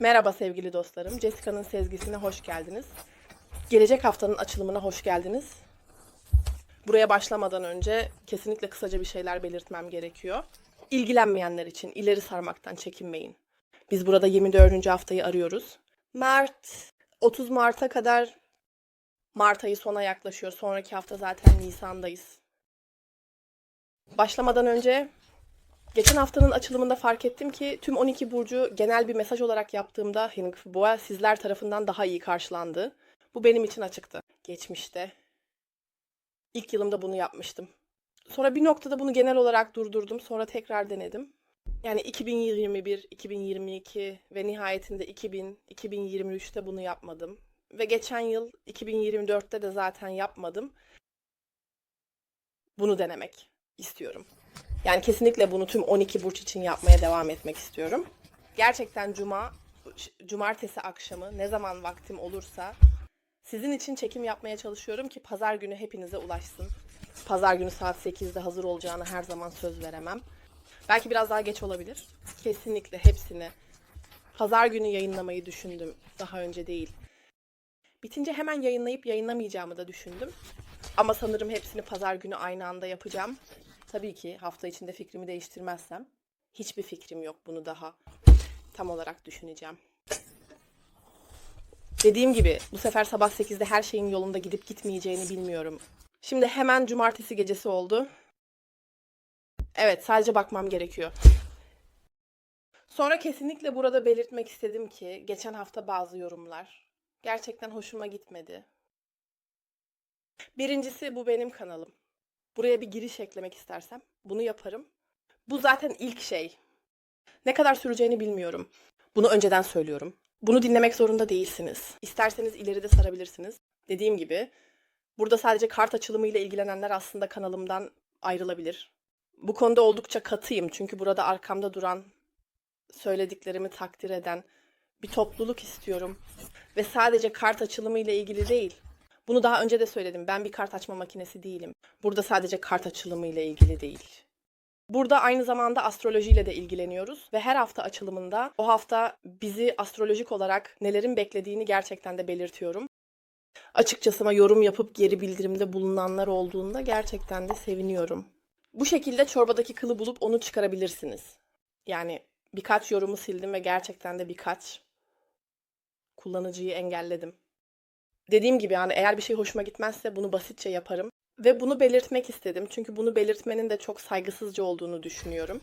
Merhaba sevgili dostlarım. Jessica'nın sezgisine hoş geldiniz. Gelecek haftanın açılımına hoş geldiniz. Buraya başlamadan önce kesinlikle kısaca bir şeyler belirtmem gerekiyor. İlgilenmeyenler için ileri sarmaktan çekinmeyin. Biz burada 24. haftayı arıyoruz. Mart, 30 Mart'a kadar Mart ayı sona yaklaşıyor. Sonraki hafta zaten Nisan'dayız. Başlamadan önce Geçen haftanın açılımında fark ettim ki tüm 12 burcu genel bir mesaj olarak yaptığımda Hingf Boğa sizler tarafından daha iyi karşılandı. Bu benim için açıktı. Geçmişte. İlk yılımda bunu yapmıştım. Sonra bir noktada bunu genel olarak durdurdum. Sonra tekrar denedim. Yani 2021, 2022 ve nihayetinde 2000, 2023'te bunu yapmadım. Ve geçen yıl 2024'te de zaten yapmadım. Bunu denemek istiyorum. Yani kesinlikle bunu tüm 12 burç için yapmaya devam etmek istiyorum. Gerçekten cuma, cumartesi akşamı ne zaman vaktim olursa sizin için çekim yapmaya çalışıyorum ki pazar günü hepinize ulaşsın. Pazar günü saat 8'de hazır olacağını her zaman söz veremem. Belki biraz daha geç olabilir. Kesinlikle hepsini pazar günü yayınlamayı düşündüm. Daha önce değil. Bitince hemen yayınlayıp yayınlamayacağımı da düşündüm. Ama sanırım hepsini pazar günü aynı anda yapacağım. Tabii ki hafta içinde fikrimi değiştirmezsem hiçbir fikrim yok bunu daha tam olarak düşüneceğim. Dediğim gibi bu sefer sabah 8'de her şeyin yolunda gidip gitmeyeceğini bilmiyorum. Şimdi hemen cumartesi gecesi oldu. Evet sadece bakmam gerekiyor. Sonra kesinlikle burada belirtmek istedim ki geçen hafta bazı yorumlar gerçekten hoşuma gitmedi. Birincisi bu benim kanalım. Buraya bir giriş eklemek istersem bunu yaparım. Bu zaten ilk şey. Ne kadar süreceğini bilmiyorum. Bunu önceden söylüyorum. Bunu dinlemek zorunda değilsiniz. İsterseniz ileride sarabilirsiniz. Dediğim gibi burada sadece kart açılımıyla ilgilenenler aslında kanalımdan ayrılabilir. Bu konuda oldukça katıyım çünkü burada arkamda duran, söylediklerimi takdir eden bir topluluk istiyorum. Ve sadece kart açılımıyla ilgili değil, bunu daha önce de söyledim. Ben bir kart açma makinesi değilim. Burada sadece kart açılımı ile ilgili değil. Burada aynı zamanda astrolojiyle de ilgileniyoruz ve her hafta açılımında o hafta bizi astrolojik olarak nelerin beklediğini gerçekten de belirtiyorum. Açıkçası yorum yapıp geri bildirimde bulunanlar olduğunda gerçekten de seviniyorum. Bu şekilde çorbadaki kılı bulup onu çıkarabilirsiniz. Yani birkaç yorumu sildim ve gerçekten de birkaç kullanıcıyı engelledim. Dediğim gibi yani eğer bir şey hoşuma gitmezse bunu basitçe yaparım. Ve bunu belirtmek istedim. Çünkü bunu belirtmenin de çok saygısızca olduğunu düşünüyorum.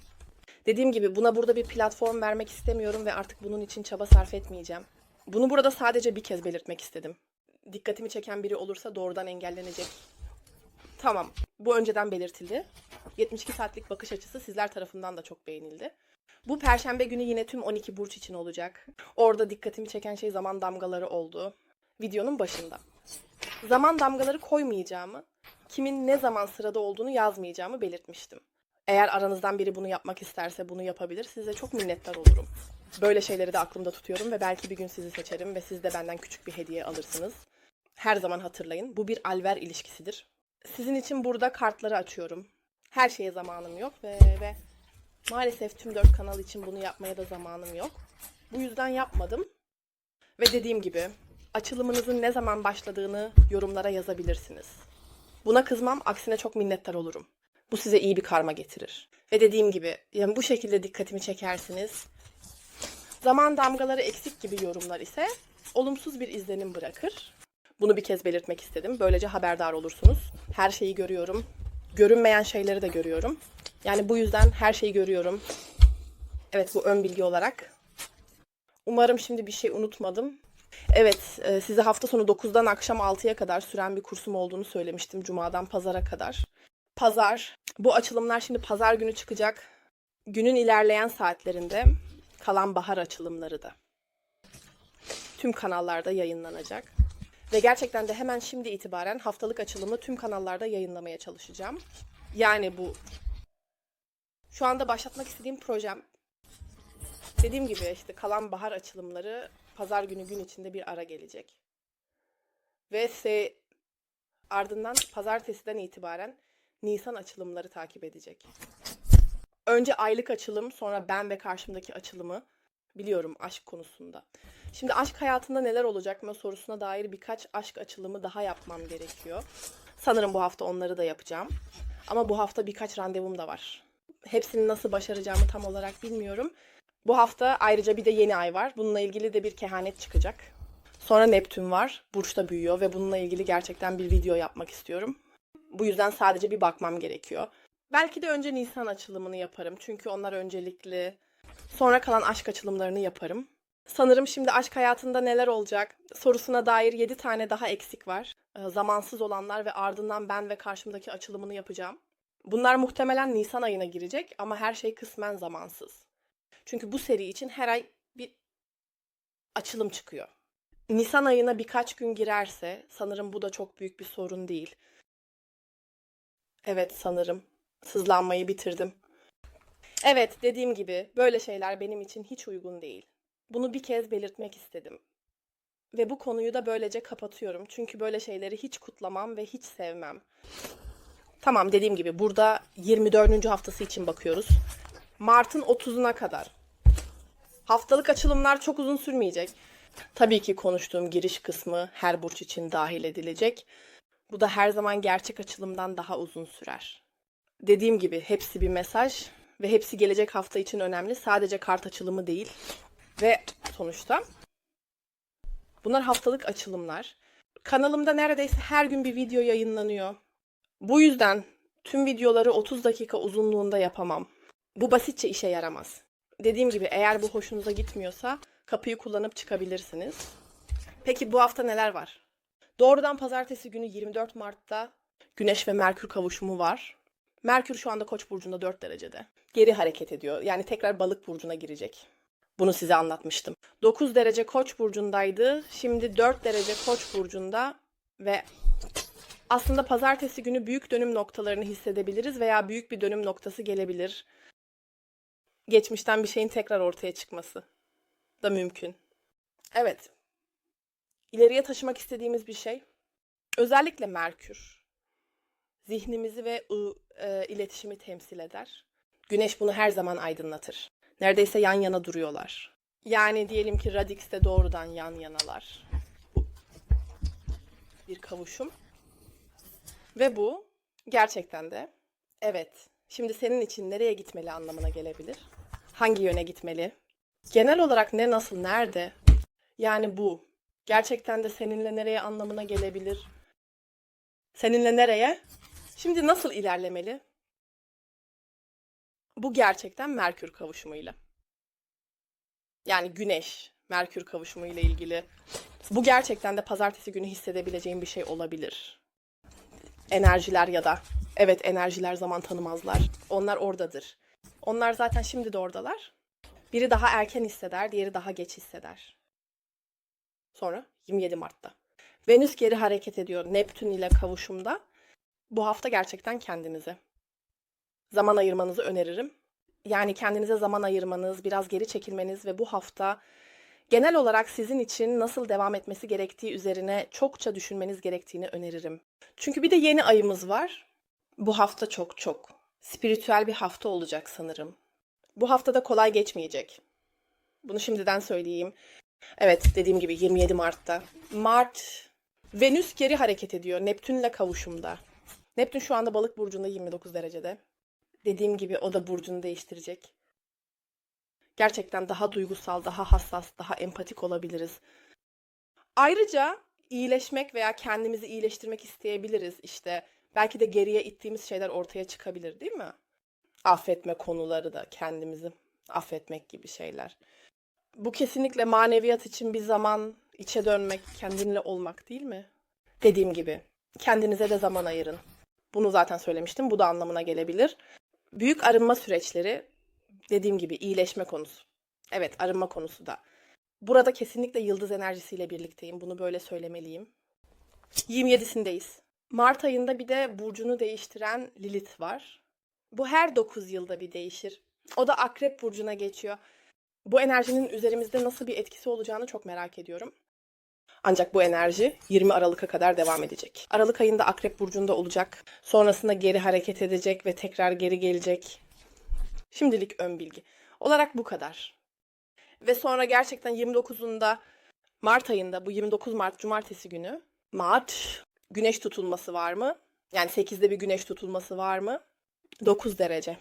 Dediğim gibi buna burada bir platform vermek istemiyorum ve artık bunun için çaba sarf etmeyeceğim. Bunu burada sadece bir kez belirtmek istedim. Dikkatimi çeken biri olursa doğrudan engellenecek. Tamam, bu önceden belirtildi. 72 saatlik bakış açısı sizler tarafından da çok beğenildi. Bu perşembe günü yine tüm 12 burç için olacak. Orada dikkatimi çeken şey zaman damgaları oldu videonun başında. Zaman damgaları koymayacağımı, kimin ne zaman sırada olduğunu yazmayacağımı belirtmiştim. Eğer aranızdan biri bunu yapmak isterse bunu yapabilir. Size çok minnettar olurum. Böyle şeyleri de aklımda tutuyorum ve belki bir gün sizi seçerim ve siz de benden küçük bir hediye alırsınız. Her zaman hatırlayın. Bu bir alver ilişkisidir. Sizin için burada kartları açıyorum. Her şeye zamanım yok ve, ve maalesef tüm dört kanal için bunu yapmaya da zamanım yok. Bu yüzden yapmadım. Ve dediğim gibi açılımınızın ne zaman başladığını yorumlara yazabilirsiniz. Buna kızmam, aksine çok minnettar olurum. Bu size iyi bir karma getirir. Ve dediğim gibi, yani bu şekilde dikkatimi çekersiniz. Zaman damgaları eksik gibi yorumlar ise olumsuz bir izlenim bırakır. Bunu bir kez belirtmek istedim. Böylece haberdar olursunuz. Her şeyi görüyorum. Görünmeyen şeyleri de görüyorum. Yani bu yüzden her şeyi görüyorum. Evet bu ön bilgi olarak. Umarım şimdi bir şey unutmadım. Evet, e, size hafta sonu 9'dan akşam 6'ya kadar süren bir kursum olduğunu söylemiştim. Cuma'dan pazara kadar. Pazar. Bu açılımlar şimdi pazar günü çıkacak. Günün ilerleyen saatlerinde kalan bahar açılımları da tüm kanallarda yayınlanacak. Ve gerçekten de hemen şimdi itibaren haftalık açılımı tüm kanallarda yayınlamaya çalışacağım. Yani bu şu anda başlatmak istediğim projem dediğim gibi işte kalan bahar açılımları pazar günü gün içinde bir ara gelecek. Ve se ardından pazartesiden itibaren Nisan açılımları takip edecek. Önce aylık açılım, sonra ben ve karşımdaki açılımı Biliyorum aşk konusunda. Şimdi aşk hayatında neler olacak mı sorusuna dair birkaç aşk açılımı daha yapmam gerekiyor. Sanırım bu hafta onları da yapacağım. Ama bu hafta birkaç randevum da var. Hepsini nasıl başaracağımı tam olarak bilmiyorum. Bu hafta ayrıca bir de yeni ay var. Bununla ilgili de bir kehanet çıkacak. Sonra Neptün var. Burçta büyüyor ve bununla ilgili gerçekten bir video yapmak istiyorum. Bu yüzden sadece bir bakmam gerekiyor. Belki de önce Nisan açılımını yaparım. Çünkü onlar öncelikli. Sonra kalan aşk açılımlarını yaparım. Sanırım şimdi aşk hayatında neler olacak sorusuna dair 7 tane daha eksik var. Ee, Zamansız olanlar ve ardından ben ve karşımdaki açılımını yapacağım. Bunlar muhtemelen Nisan ayına girecek ama her şey kısmen zamansız. Çünkü bu seri için her ay bir açılım çıkıyor. Nisan ayına birkaç gün girerse sanırım bu da çok büyük bir sorun değil. Evet sanırım. Sızlanmayı bitirdim. Evet dediğim gibi böyle şeyler benim için hiç uygun değil. Bunu bir kez belirtmek istedim. Ve bu konuyu da böylece kapatıyorum. Çünkü böyle şeyleri hiç kutlamam ve hiç sevmem. Tamam dediğim gibi burada 24. haftası için bakıyoruz. Mart'ın 30'una kadar. Haftalık açılımlar çok uzun sürmeyecek. Tabii ki konuştuğum giriş kısmı her burç için dahil edilecek. Bu da her zaman gerçek açılımdan daha uzun sürer. Dediğim gibi hepsi bir mesaj ve hepsi gelecek hafta için önemli. Sadece kart açılımı değil. Ve sonuçta bunlar haftalık açılımlar. Kanalımda neredeyse her gün bir video yayınlanıyor. Bu yüzden tüm videoları 30 dakika uzunluğunda yapamam. Bu basitçe işe yaramaz. Dediğim gibi eğer bu hoşunuza gitmiyorsa kapıyı kullanıp çıkabilirsiniz. Peki bu hafta neler var? Doğrudan pazartesi günü 24 Mart'ta Güneş ve Merkür kavuşumu var. Merkür şu anda Koç burcunda 4 derecede. Geri hareket ediyor. Yani tekrar Balık burcuna girecek. Bunu size anlatmıştım. 9 derece Koç burcundaydı. Şimdi 4 derece Koç burcunda ve aslında pazartesi günü büyük dönüm noktalarını hissedebiliriz veya büyük bir dönüm noktası gelebilir. Geçmişten bir şeyin tekrar ortaya çıkması da mümkün. Evet. İleriye taşımak istediğimiz bir şey. Özellikle Merkür. Zihnimizi ve e, iletişimi temsil eder. Güneş bunu her zaman aydınlatır. Neredeyse yan yana duruyorlar. Yani diyelim ki Radix'te doğrudan yan yanalar. Bir kavuşum. Ve bu gerçekten de evet. Şimdi senin için nereye gitmeli anlamına gelebilir. Hangi yöne gitmeli? Genel olarak ne, nasıl, nerede? Yani bu gerçekten de seninle nereye anlamına gelebilir. Seninle nereye? Şimdi nasıl ilerlemeli? Bu gerçekten Merkür kavuşumuyla. Yani Güneş Merkür kavuşumuyla ilgili. Bu gerçekten de pazartesi günü hissedebileceğim bir şey olabilir. Enerjiler ya da evet enerjiler zaman tanımazlar. Onlar oradadır. Onlar zaten şimdi de oradalar. Biri daha erken hisseder, diğeri daha geç hisseder. Sonra 27 Mart'ta. Venüs geri hareket ediyor Neptün ile kavuşumda. Bu hafta gerçekten kendinize zaman ayırmanızı öneririm. Yani kendinize zaman ayırmanız, biraz geri çekilmeniz ve bu hafta genel olarak sizin için nasıl devam etmesi gerektiği üzerine çokça düşünmeniz gerektiğini öneririm. Çünkü bir de yeni ayımız var. Bu hafta çok çok spiritüel bir hafta olacak sanırım. Bu hafta da kolay geçmeyecek. Bunu şimdiden söyleyeyim. Evet dediğim gibi 27 Mart'ta. Mart Venüs geri hareket ediyor Neptünle kavuşumda. Neptün şu anda balık burcunda 29 derecede. Dediğim gibi o da burcunu değiştirecek. Gerçekten daha duygusal, daha hassas, daha empatik olabiliriz. Ayrıca iyileşmek veya kendimizi iyileştirmek isteyebiliriz. İşte belki de geriye ittiğimiz şeyler ortaya çıkabilir değil mi? Affetme konuları da kendimizi affetmek gibi şeyler. Bu kesinlikle maneviyat için bir zaman içe dönmek, kendinle olmak değil mi? Dediğim gibi kendinize de zaman ayırın. Bunu zaten söylemiştim. Bu da anlamına gelebilir. Büyük arınma süreçleri dediğim gibi iyileşme konusu. Evet arınma konusu da. Burada kesinlikle yıldız enerjisiyle birlikteyim. Bunu böyle söylemeliyim. 27'sindeyiz. Mart ayında bir de burcunu değiştiren Lilith var. Bu her 9 yılda bir değişir. O da Akrep burcuna geçiyor. Bu enerjinin üzerimizde nasıl bir etkisi olacağını çok merak ediyorum. Ancak bu enerji 20 Aralık'a kadar devam edecek. Aralık ayında Akrep burcunda olacak. Sonrasında geri hareket edecek ve tekrar geri gelecek. Şimdilik ön bilgi olarak bu kadar. Ve sonra gerçekten 29'unda Mart ayında bu 29 Mart cumartesi günü Mart güneş tutulması var mı? Yani 8'de bir güneş tutulması var mı? 9 derece.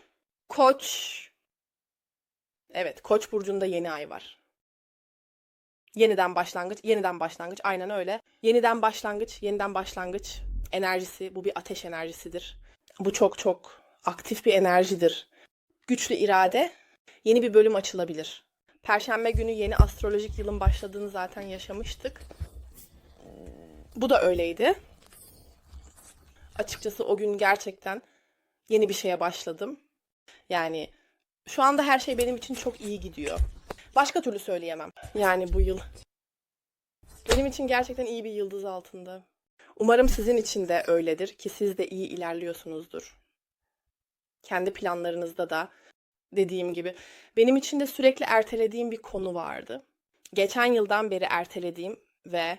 Koç Evet, Koç burcunda yeni ay var. Yeniden başlangıç, yeniden başlangıç. Aynen öyle. Yeniden başlangıç, yeniden başlangıç enerjisi. Bu bir ateş enerjisidir. Bu çok çok aktif bir enerjidir. Güçlü irade. Yeni bir bölüm açılabilir. Perşembe günü yeni astrolojik yılın başladığını zaten yaşamıştık. Bu da öyleydi. Açıkçası o gün gerçekten yeni bir şeye başladım. Yani şu anda her şey benim için çok iyi gidiyor. Başka türlü söyleyemem. Yani bu yıl. Benim için gerçekten iyi bir yıldız altında. Umarım sizin için de öyledir ki siz de iyi ilerliyorsunuzdur. Kendi planlarınızda da dediğim gibi. Benim için de sürekli ertelediğim bir konu vardı. Geçen yıldan beri ertelediğim ve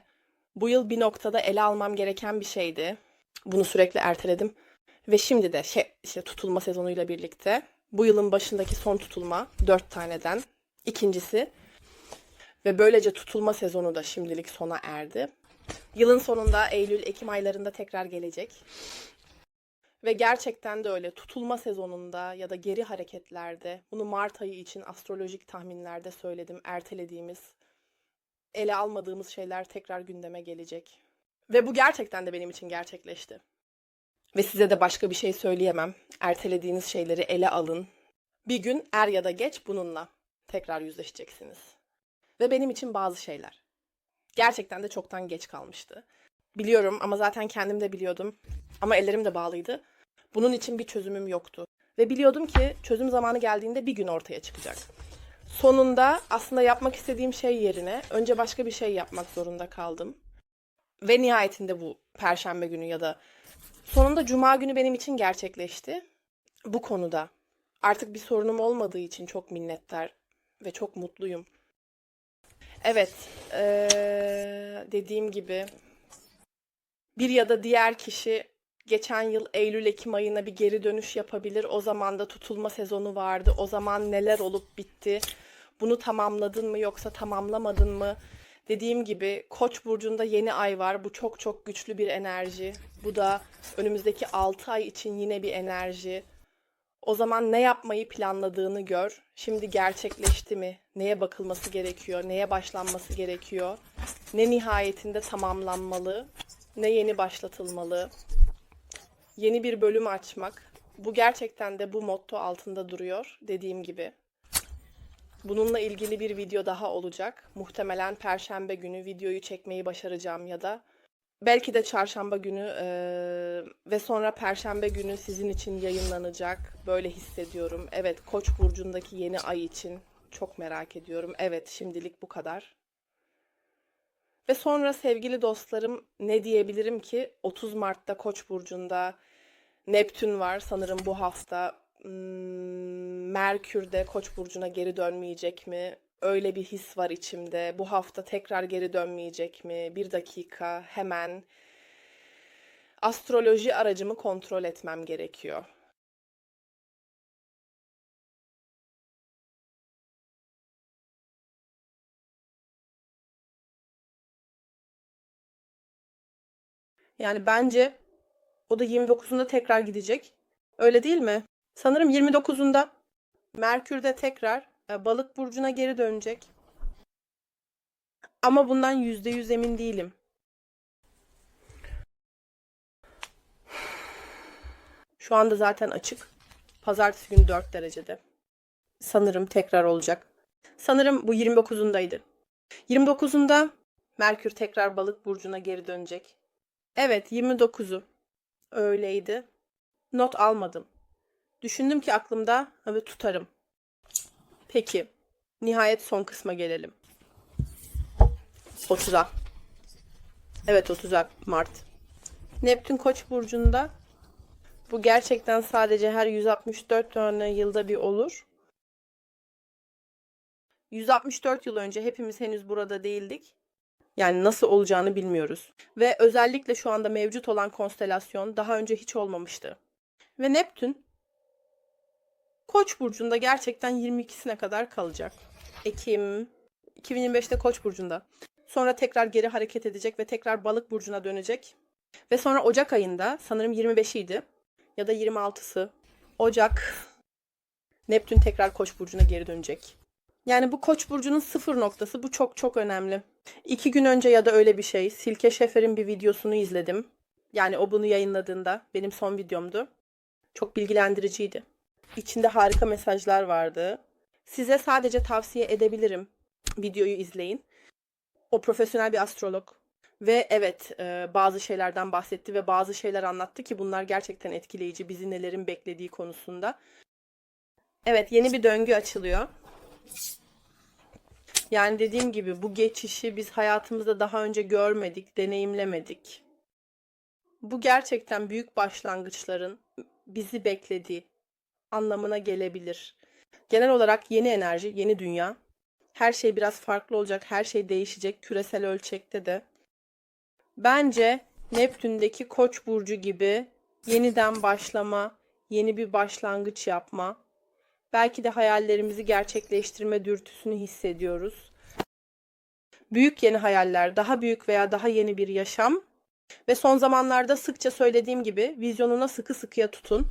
bu yıl bir noktada ele almam gereken bir şeydi. Bunu sürekli erteledim. Ve şimdi de şey, işte tutulma sezonuyla birlikte bu yılın başındaki son tutulma dört taneden ikincisi ve böylece tutulma sezonu da şimdilik sona erdi. Yılın sonunda Eylül-Ekim aylarında tekrar gelecek. Ve gerçekten de öyle tutulma sezonunda ya da geri hareketlerde bunu Mart ayı için astrolojik tahminlerde söyledim. Ertelediğimiz, ele almadığımız şeyler tekrar gündeme gelecek. Ve bu gerçekten de benim için gerçekleşti. Ve size de başka bir şey söyleyemem. Ertelediğiniz şeyleri ele alın. Bir gün er ya da geç bununla tekrar yüzleşeceksiniz. Ve benim için bazı şeyler. Gerçekten de çoktan geç kalmıştı. Biliyorum ama zaten kendim de biliyordum. Ama ellerim de bağlıydı. Bunun için bir çözümüm yoktu. Ve biliyordum ki çözüm zamanı geldiğinde bir gün ortaya çıkacak. Sonunda aslında yapmak istediğim şey yerine önce başka bir şey yapmak zorunda kaldım. Ve nihayetinde bu perşembe günü ya da sonunda cuma günü benim için gerçekleşti. Bu konuda artık bir sorunum olmadığı için çok minnettar ve çok mutluyum. Evet, eee, dediğim gibi bir ya da diğer kişi geçen yıl Eylül-Ekim ayına bir geri dönüş yapabilir. O zaman da tutulma sezonu vardı. O zaman neler olup bitti? Bunu tamamladın mı yoksa tamamlamadın mı? Dediğim gibi Koç burcunda yeni ay var. Bu çok çok güçlü bir enerji. Bu da önümüzdeki 6 ay için yine bir enerji. O zaman ne yapmayı planladığını gör. Şimdi gerçekleşti mi? Neye bakılması gerekiyor? Neye başlanması gerekiyor? Ne nihayetinde tamamlanmalı? Ne yeni başlatılmalı? Yeni bir bölüm açmak. Bu gerçekten de bu motto altında duruyor dediğim gibi. Bununla ilgili bir video daha olacak. Muhtemelen perşembe günü videoyu çekmeyi başaracağım ya da belki de çarşamba günü eee, ve sonra perşembe günü sizin için yayınlanacak. Böyle hissediyorum. Evet, Koç burcundaki yeni ay için çok merak ediyorum. Evet, şimdilik bu kadar. Ve sonra sevgili dostlarım ne diyebilirim ki 30 Mart'ta Koç burcunda Neptün var sanırım bu hafta. Hmm, Merkür de Koç burcuna geri dönmeyecek mi? Öyle bir his var içimde. Bu hafta tekrar geri dönmeyecek mi? Bir dakika hemen astroloji aracımı kontrol etmem gerekiyor. Yani bence o da 29'unda tekrar gidecek. Öyle değil mi? Sanırım 29'unda Merkür de tekrar e, Balık burcuna geri dönecek. Ama bundan %100 emin değilim. Şu anda zaten açık. Pazartesi günü 4 derecede. Sanırım tekrar olacak. Sanırım bu 29'undaydı. 29'unda Merkür tekrar Balık burcuna geri dönecek. Evet, 29'u. Öyleydi. Not almadım. Düşündüm ki aklımda ve tutarım. Peki, nihayet son kısma gelelim. 30'a. Evet 30'a Mart. Neptün Koç burcunda. Bu gerçekten sadece her 164 tane yılda bir olur. 164 yıl önce hepimiz henüz burada değildik. Yani nasıl olacağını bilmiyoruz. Ve özellikle şu anda mevcut olan konstelasyon daha önce hiç olmamıştı. Ve Neptün Koç burcunda gerçekten 22'sine kadar kalacak. Ekim 2025'te Koç burcunda. Sonra tekrar geri hareket edecek ve tekrar Balık burcuna dönecek. Ve sonra Ocak ayında sanırım 25'iydi ya da 26'sı Ocak Neptün tekrar Koç burcuna geri dönecek. Yani bu Koç burcunun sıfır noktası bu çok çok önemli. İki gün önce ya da öyle bir şey Silke Şefer'in bir videosunu izledim. Yani o bunu yayınladığında benim son videomdu. Çok bilgilendiriciydi. İçinde harika mesajlar vardı. Size sadece tavsiye edebilirim. Videoyu izleyin. O profesyonel bir astrolog. Ve evet e, bazı şeylerden bahsetti ve bazı şeyler anlattı ki bunlar gerçekten etkileyici. Bizi nelerin beklediği konusunda. Evet yeni bir döngü açılıyor. Yani dediğim gibi bu geçişi biz hayatımızda daha önce görmedik, deneyimlemedik. Bu gerçekten büyük başlangıçların bizi beklediği anlamına gelebilir. Genel olarak yeni enerji, yeni dünya. Her şey biraz farklı olacak, her şey değişecek küresel ölçekte de. Bence Neptün'deki Koç burcu gibi yeniden başlama, yeni bir başlangıç yapma, belki de hayallerimizi gerçekleştirme dürtüsünü hissediyoruz. Büyük yeni hayaller, daha büyük veya daha yeni bir yaşam ve son zamanlarda sıkça söylediğim gibi vizyonuna sıkı sıkıya tutun.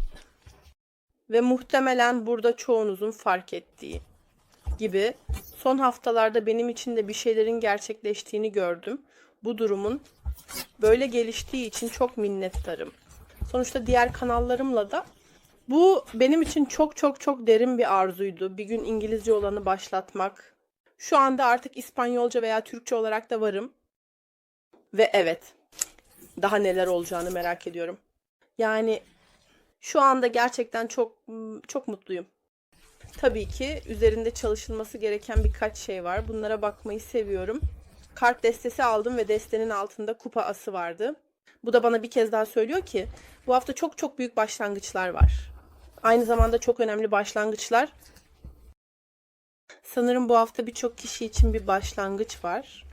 Ve muhtemelen burada çoğunuzun fark ettiği gibi son haftalarda benim için de bir şeylerin gerçekleştiğini gördüm. Bu durumun böyle geliştiği için çok minnettarım. Sonuçta diğer kanallarımla da bu benim için çok çok çok derin bir arzuydu. Bir gün İngilizce olanı başlatmak. Şu anda artık İspanyolca veya Türkçe olarak da varım. Ve evet, daha neler olacağını merak ediyorum. Yani şu anda gerçekten çok çok mutluyum. Tabii ki üzerinde çalışılması gereken birkaç şey var. Bunlara bakmayı seviyorum. Kart destesi aldım ve destenin altında kupa ası vardı. Bu da bana bir kez daha söylüyor ki bu hafta çok çok büyük başlangıçlar var. Aynı zamanda çok önemli başlangıçlar. Sanırım bu hafta birçok kişi için bir başlangıç var.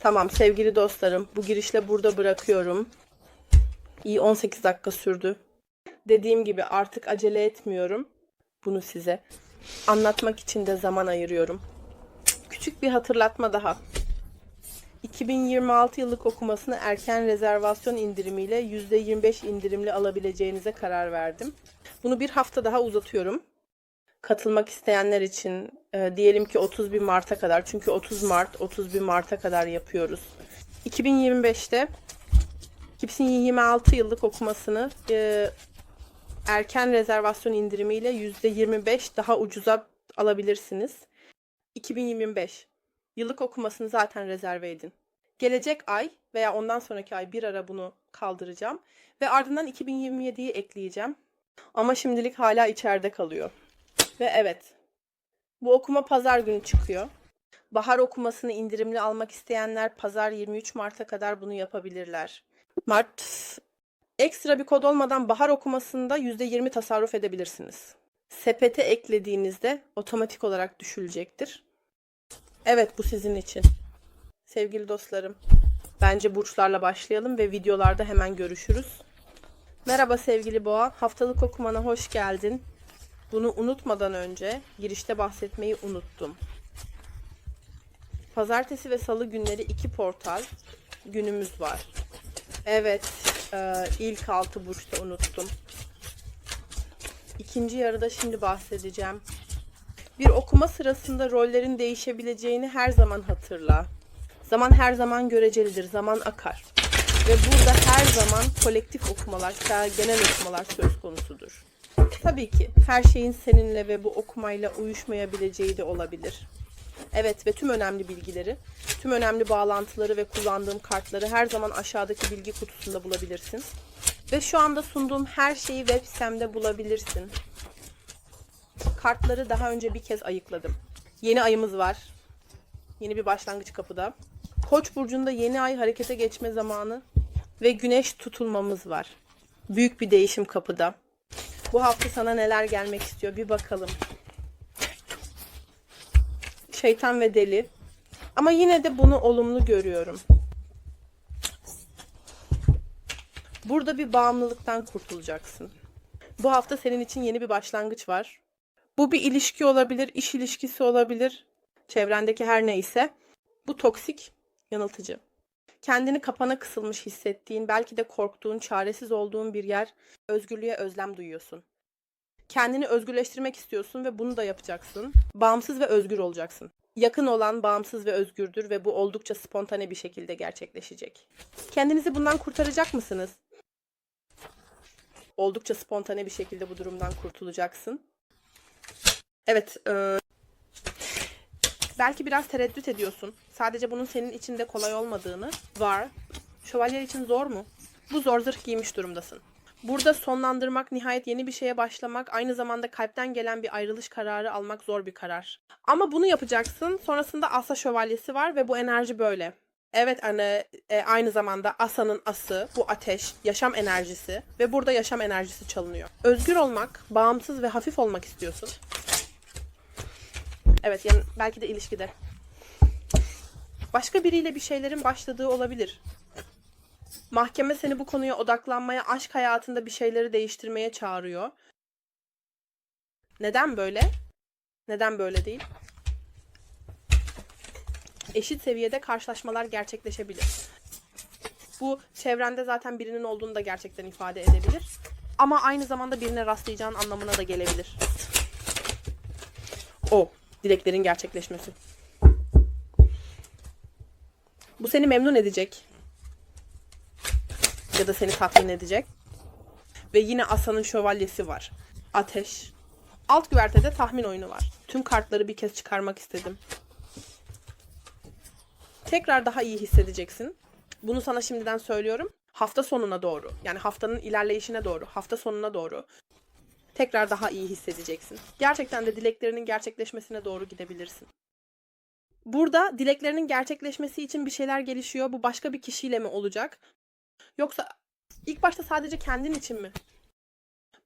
Tamam sevgili dostlarım bu girişle burada bırakıyorum. İyi 18 dakika sürdü. Dediğim gibi artık acele etmiyorum. Bunu size anlatmak için de zaman ayırıyorum. Küçük bir hatırlatma daha. 2026 yıllık okumasını erken rezervasyon indirimiyle %25 indirimli alabileceğinize karar verdim. Bunu bir hafta daha uzatıyorum. Katılmak isteyenler için e, diyelim ki 31 Mart'a kadar çünkü 30 Mart 31 Mart'a kadar yapıyoruz. 2025'te 2026 yıllık okumasını e, erken rezervasyon indirimiyle %25 daha ucuza alabilirsiniz. 2025 yıllık okumasını zaten rezerve edin. Gelecek ay veya ondan sonraki ay bir ara bunu kaldıracağım ve ardından 2027'yi ekleyeceğim. Ama şimdilik hala içeride kalıyor. Ve evet. Bu okuma pazar günü çıkıyor. Bahar okumasını indirimli almak isteyenler pazar 23 Mart'a kadar bunu yapabilirler. Mart ekstra bir kod olmadan bahar okumasında %20 tasarruf edebilirsiniz. Sepete eklediğinizde otomatik olarak düşülecektir. Evet bu sizin için. Sevgili dostlarım, bence burçlarla başlayalım ve videolarda hemen görüşürüz. Merhaba sevgili boğa, haftalık okumana hoş geldin. Bunu unutmadan önce girişte bahsetmeyi unuttum. Pazartesi ve salı günleri iki portal günümüz var. Evet, e, ilk altı burçta unuttum. İkinci yarıda şimdi bahsedeceğim. Bir okuma sırasında rollerin değişebileceğini her zaman hatırla. Zaman her zaman görecelidir, zaman akar. Ve burada her zaman kolektif okumalar, genel okumalar söz konusudur. Tabii ki her şeyin seninle ve bu okumayla uyuşmayabileceği de olabilir. Evet ve tüm önemli bilgileri, tüm önemli bağlantıları ve kullandığım kartları her zaman aşağıdaki bilgi kutusunda bulabilirsin. Ve şu anda sunduğum her şeyi web sitemde bulabilirsin. Kartları daha önce bir kez ayıkladım. Yeni ayımız var. Yeni bir başlangıç kapıda. Koç burcunda yeni ay harekete geçme zamanı ve güneş tutulmamız var. Büyük bir değişim kapıda. Bu hafta sana neler gelmek istiyor bir bakalım. Şeytan ve deli. Ama yine de bunu olumlu görüyorum. Burada bir bağımlılıktan kurtulacaksın. Bu hafta senin için yeni bir başlangıç var. Bu bir ilişki olabilir, iş ilişkisi olabilir. çevrendeki her neyse bu toksik, yanıltıcı. Kendini kapana kısılmış hissettiğin, belki de korktuğun, çaresiz olduğun bir yer, özgürlüğe özlem duyuyorsun. Kendini özgürleştirmek istiyorsun ve bunu da yapacaksın. Bağımsız ve özgür olacaksın. Yakın olan bağımsız ve özgürdür ve bu oldukça spontane bir şekilde gerçekleşecek. Kendinizi bundan kurtaracak mısınız? Oldukça spontane bir şekilde bu durumdan kurtulacaksın. Evet, e, belki biraz tereddüt ediyorsun. Sadece bunun senin için de kolay olmadığını var. Şövalye için zor mu? Bu zor zırh giymiş durumdasın. Burada sonlandırmak, nihayet yeni bir şeye başlamak, aynı zamanda kalpten gelen bir ayrılış kararı almak zor bir karar. Ama bunu yapacaksın. Sonrasında Asa şövalyesi var ve bu enerji böyle. Evet anne, e, aynı zamanda Asa'nın ası, bu ateş, yaşam enerjisi ve burada yaşam enerjisi çalınıyor. Özgür olmak, bağımsız ve hafif olmak istiyorsun. Evet yani belki de ilişkide. Başka biriyle bir şeylerin başladığı olabilir. Mahkeme seni bu konuya odaklanmaya, aşk hayatında bir şeyleri değiştirmeye çağırıyor. Neden böyle? Neden böyle değil? Eşit seviyede karşılaşmalar gerçekleşebilir. Bu çevrende zaten birinin olduğunu da gerçekten ifade edebilir. Ama aynı zamanda birine rastlayacağın anlamına da gelebilir. O, dileklerin gerçekleşmesi. Bu seni memnun edecek ya da seni tatmin edecek. Ve yine Asa'nın şövalyesi var. Ateş. Alt güvertede tahmin oyunu var. Tüm kartları bir kez çıkarmak istedim. Tekrar daha iyi hissedeceksin. Bunu sana şimdiden söylüyorum. Hafta sonuna doğru, yani haftanın ilerleyişine doğru, hafta sonuna doğru tekrar daha iyi hissedeceksin. Gerçekten de dileklerinin gerçekleşmesine doğru gidebilirsin. Burada dileklerinin gerçekleşmesi için bir şeyler gelişiyor. Bu başka bir kişiyle mi olacak? Yoksa ilk başta sadece kendin için mi?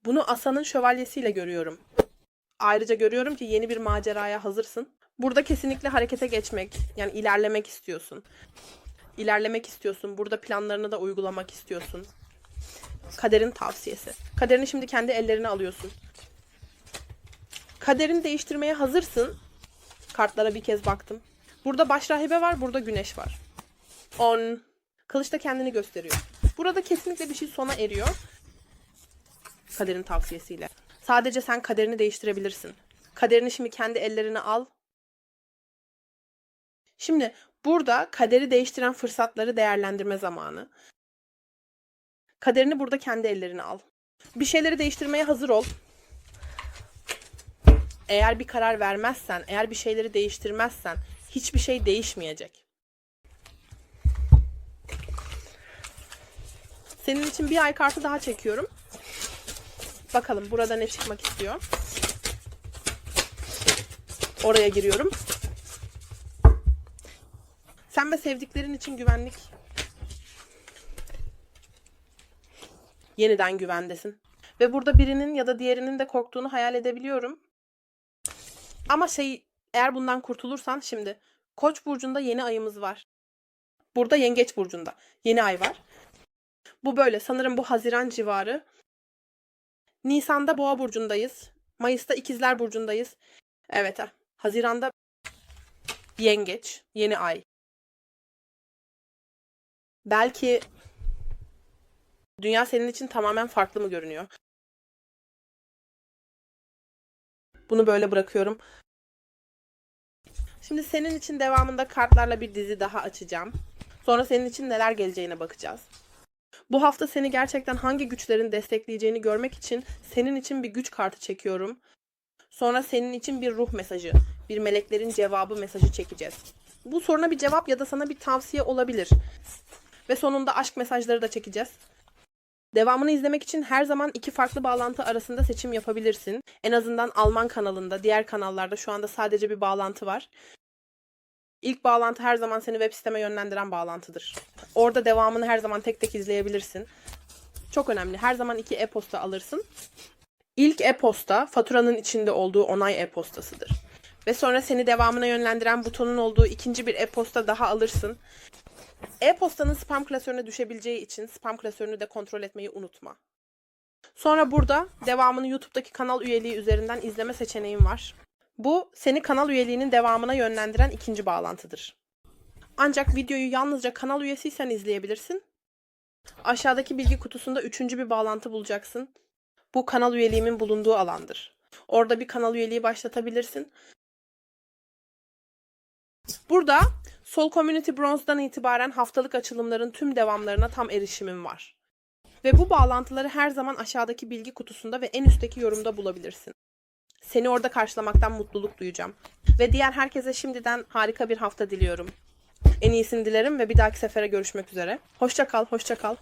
Bunu Asa'nın şövalyesiyle görüyorum. Ayrıca görüyorum ki yeni bir maceraya hazırsın. Burada kesinlikle harekete geçmek, yani ilerlemek istiyorsun. İlerlemek istiyorsun. Burada planlarını da uygulamak istiyorsun. Kaderin tavsiyesi. Kaderini şimdi kendi ellerine alıyorsun. Kaderini değiştirmeye hazırsın. Kartlara bir kez baktım. Burada baş rahibe var, burada güneş var. 10. Kılıç da kendini gösteriyor. Burada kesinlikle bir şey sona eriyor. Kaderin tavsiyesiyle. Sadece sen kaderini değiştirebilirsin. Kaderini şimdi kendi ellerine al. Şimdi burada kaderi değiştiren fırsatları değerlendirme zamanı. Kaderini burada kendi ellerine al. Bir şeyleri değiştirmeye hazır ol. Eğer bir karar vermezsen, eğer bir şeyleri değiştirmezsen hiçbir şey değişmeyecek. Senin için bir ay kartı daha çekiyorum. Bakalım burada ne çıkmak istiyor. Oraya giriyorum. Sen ve sevdiklerin için güvenlik. Yeniden güvendesin. Ve burada birinin ya da diğerinin de korktuğunu hayal edebiliyorum. Ama şey eğer bundan kurtulursan şimdi Koç burcunda yeni ayımız var. Burada Yengeç burcunda yeni ay var. Bu böyle sanırım bu Haziran civarı. Nisan'da Boğa burcundayız. Mayıs'ta İkizler burcundayız. Evet, ha. Haziran'da Yengeç, yeni ay. Belki dünya senin için tamamen farklı mı görünüyor? Bunu böyle bırakıyorum. Şimdi senin için devamında kartlarla bir dizi daha açacağım. Sonra senin için neler geleceğine bakacağız. Bu hafta seni gerçekten hangi güçlerin destekleyeceğini görmek için senin için bir güç kartı çekiyorum. Sonra senin için bir ruh mesajı, bir meleklerin cevabı mesajı çekeceğiz. Bu soruna bir cevap ya da sana bir tavsiye olabilir. Ve sonunda aşk mesajları da çekeceğiz. Devamını izlemek için her zaman iki farklı bağlantı arasında seçim yapabilirsin. En azından Alman kanalında, diğer kanallarda şu anda sadece bir bağlantı var. İlk bağlantı her zaman seni web siteme yönlendiren bağlantıdır. Orada devamını her zaman tek tek izleyebilirsin. Çok önemli. Her zaman iki e-posta alırsın. İlk e-posta faturanın içinde olduğu onay e-postasıdır. Ve sonra seni devamına yönlendiren butonun olduğu ikinci bir e-posta daha alırsın. E-postanın spam klasörüne düşebileceği için spam klasörünü de kontrol etmeyi unutma. Sonra burada devamını YouTube'daki kanal üyeliği üzerinden izleme seçeneğin var. Bu seni kanal üyeliğinin devamına yönlendiren ikinci bağlantıdır. Ancak videoyu yalnızca kanal üyesiysen izleyebilirsin. Aşağıdaki bilgi kutusunda üçüncü bir bağlantı bulacaksın. Bu kanal üyeliğimin bulunduğu alandır. Orada bir kanal üyeliği başlatabilirsin. Burada Sol Community Bronze'dan itibaren haftalık açılımların tüm devamlarına tam erişimim var. Ve bu bağlantıları her zaman aşağıdaki bilgi kutusunda ve en üstteki yorumda bulabilirsin. Seni orada karşılamaktan mutluluk duyacağım. Ve diğer herkese şimdiden harika bir hafta diliyorum. En iyisini dilerim ve bir dahaki sefere görüşmek üzere. Hoşça kal, hoşça kal.